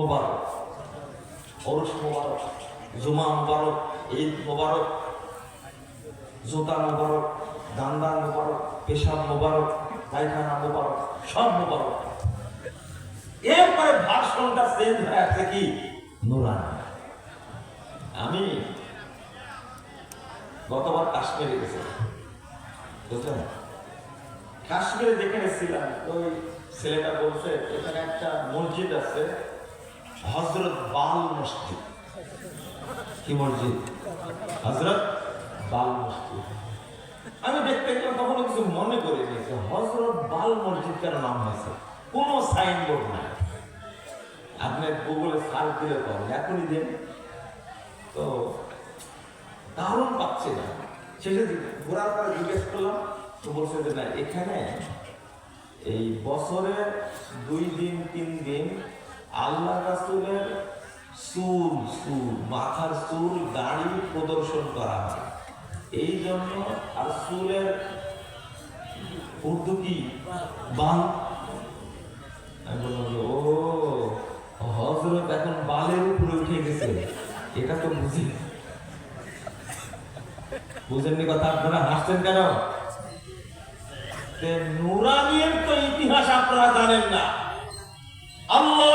মোবারক। অরস মোবারক, জুমা মোবারক, ঈদ মোবারক মোবারক মোবারক, পেশাব মোবারক, পায়খানা মোবারক, সব মোবারক। এরপরে ভাষণটা হয়ে আছে কি? আমি গতবার কাশ্মীরে গেছিলাম। বুঝলেন? কাশ্মীরে যেখানে ছিলাম, ওই ছেলেটা বলছে, এখানে একটা মসজিদ আছে। হজরত বাল মসজিদ। কি মসজিদ? হজরত বাল মসজিদ। আমি দেখতে গেলাম কখনো কিছু মনে করে নিয়েছে হজরত বাল মসজিদ কেন নাম হয়েছে? কোনো সাইনবোর্ড নাই। আপনি গুগলে সার্চ দিলে পাবেন, এখনই দেন। তো দারুণ পাচ্ছে না। শেষে ঘোরার পরে জিজ্ঞেস করলাম, তো বলছে যে না, এখানে এই বছরের দুই দিন, তিন দিন আল্লাহ রাসুলের চুল চুল মাথার চুল দাড়ি প্রদর্শন করা হয়। এই জন্য আর চুলের উর্দু কি? বাল ও হজরত এখন বালের উপরে উঠে গেছে। এটা তো বুঝি বুঝেননি কথা আপনারা? হাসছেন কেন? নুরানির তো ইতিহাস আপনারা জানেন না। আল্লাহ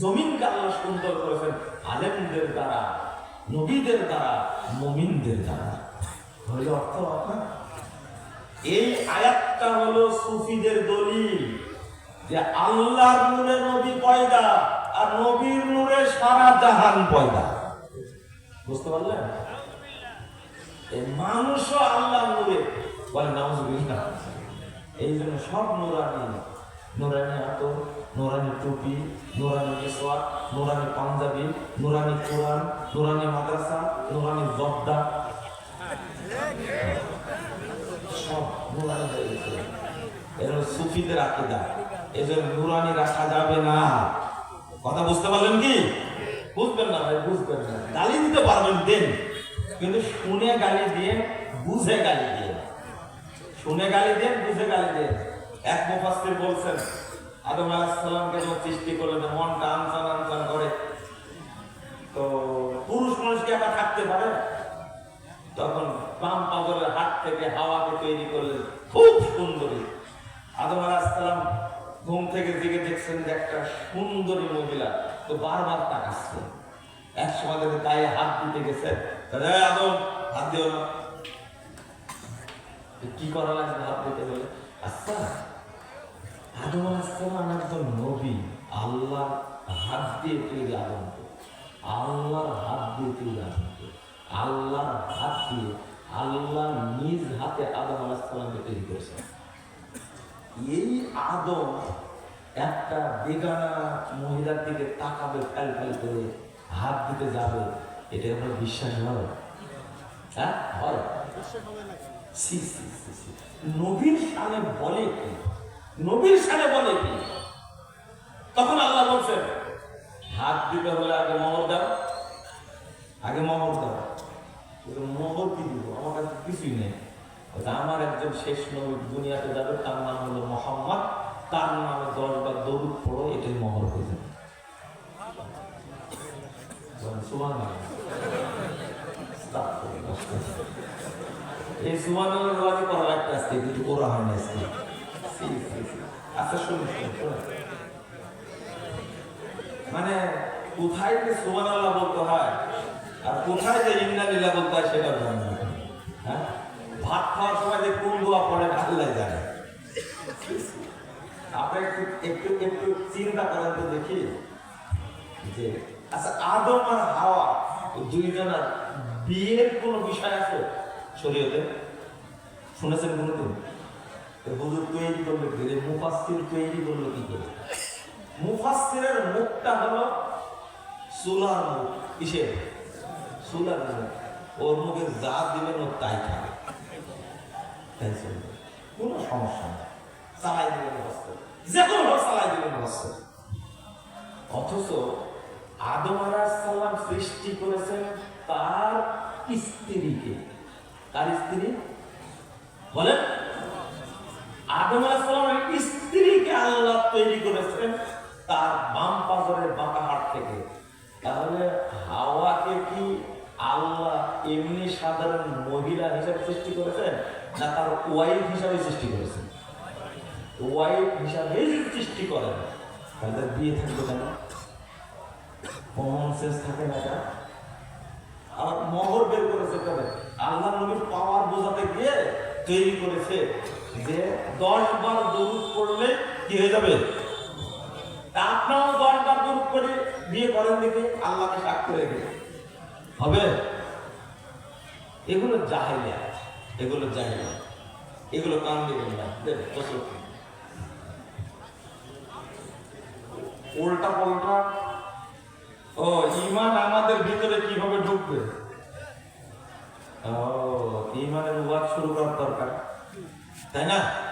জমিনকে আল্লাহ সুন্দর করেছেন আলেমদের দ্বারা, নবীদের দ্বারা, মুমিনদের দ্বারা। হইল অর্থ আপনার? এই আয়াতটা হলো সুফিদের দলিল যে আল্লাহর নূরে নবী পয়দা আর নবীর নূরে সারা জাহান পয়দা। বুঝতে পারলেন? মানুষও আল্লাহর নূরে বলে নাউজুবিল্লাহ। এই জন্য সব নুরানি নুরানি আতর, নুরানি টুপি, নুরানি মিসওয়াক, নুরানি পাঞ্জাবি, নুরানি কোরআন, নুরানি মাদ্রাসা, নুরানি জব্দা সব নুরানি হয়ে গেছে। এর সুফিদের আকিদা। জন্য নুরানি রাখা যাবে না। কথা বুঝতে পারলেন কি? বুঝবেন না ভাই, বুঝবেন না। গালি দিতে পারবেন দেন, কিন্তু শুনে গালি দিয়ে, বুঝে গালি দিয়ে। শুনে গালি দেন বুঝে গালি দেন এক মুফাসসির বলছেন আদম আলাইহিস সালামকে যখন সৃষ্টি করলেন মনটা আনসান আনসান করে। তো পুরুষ মানুষ কি একা থাকতে পারে? তখন বাম পাগলের হাত থেকে হাওয়াকে তৈরি করলেন খুব সুন্দরী। আদম আলাহিসাল্লাম ঘুম থেকে জেগে দেখছেন যে একটা সুন্দরী মহিলা তো বারবার তাকাচ্ছে। এক সময় দেখে গায়ে হাত দিতে গেছে। তাহলে, "এই আদম হাত দিও না। কি করা লাগবে হাত দিতে গেলে? আচ্ছা আদম আলাহিসাল্লাম একজন নবী আল্লাহ হাত দিয়ে তৈরি আদমকে আল্লাহর হাত দিয়ে তৈরি আদমকে আল্লাহর হাত দিয়ে আল্লাহ নিজ হাতে আদম আলাহিসাল্লামকে তৈরি করেছেন এই আদম একটা বেগানা মহিলার দিকে তাকাবে ফেল ফেল করে হাত দিতে যাবে এটা আপনার বিশ্বাস হয় হ্যাঁ হয় নবীর সামনে বলে কি নবীর সামনে বলে কি? তখন আল্লাহ বলছেন, হাত দিতে হলে আগে মোহর দাও। আগে মোহর দাও। মোহর কি দিব? আমার কাছে কিছুই নেই। আমার একজন শেষ নবী দুনিয়াতে যাবে, তার নাম হলো মোহাম্মদ। তার নামে দশ বার দরুদ পড়ো, এটাই মোহর হয়ে যাবে। এই সুবহানাল্লাহ দোয়াটি করা লাগতে আসছে কিন্তু করা হয় না। আচ্ছা মানে কোথায় যে সুবান আল্লাহ বলতে হয়, আর কোথায় যে ইন্না লীলা বলতে হয় সেটা জানি হ্যাঁ? ভাত খাওয়ার সময় যে কোন দোয়া পড়ে আল্লাহ জানে। আপনি একটু একটু একটু চিন্তা করেন তো দেখি। যে আচ্ছা আদম আর হাওয়া দুইজনের বিয়ের কোনো বিষয় আছে শরীয়তে? শুনেছেন তো হুজুর তৈরি করল কি মুফাসসির তৈরি করল কি করে? মুফাসসিরের মুখটা হলো সুলার মুখ। কিসের? সুলার মুখ। ওর মুখে যা দিবেন ও তাই খাবে। কোনো সমস্যা নেই। চালাই দিবেন যে কোনো চালাই দিবেন অথচ আদম আলাহিসাল্লাম সৃষ্টি করেছেন তার স্ত্রীকে। তার স্ত্রী? বলেন। আদম আলাহিসাল্লামের স্ত্রীকে আল্লাহ তৈরি করেছেন তার বাম পাজরের বাঁকা হাত থেকে। তাহলে হাওয়াকে কি আল্লাহ এমনি সাধারণ মহিলা হিসাবে সৃষ্টি করেছেন না তার ওয়াইফ হিসাবে সৃষ্টি করেছেন? ওয়াইফ হিসাবে সৃষ্টি করেন। তাহলে বিয়ে থাকবে কেন? কমন সেন্স থাকে না এটা? আর মহর বের করেছে কেন? আল্লাহ নবীর পাওয়ার বোঝাতে গিয়ে তৈরি করেছে যে দশ বার দরুদ পড়লে কি হয়ে যাবে? আপনারাও দশ বার দরুদ করে বিয়ে করেন দেখে আল্লাহকে সাক্ষী রেখে। হবে? এগুলো জাহেলিয়া এগুলো জাহেলিয়া এগুলো কান দিবেন না। উল্টা পাল্টা, ও ইমান আমাদের ভিতরে কীভাবে ঢুকবে? ও ইমানের ওয়াজ শুরু করার দরকার। তাই না?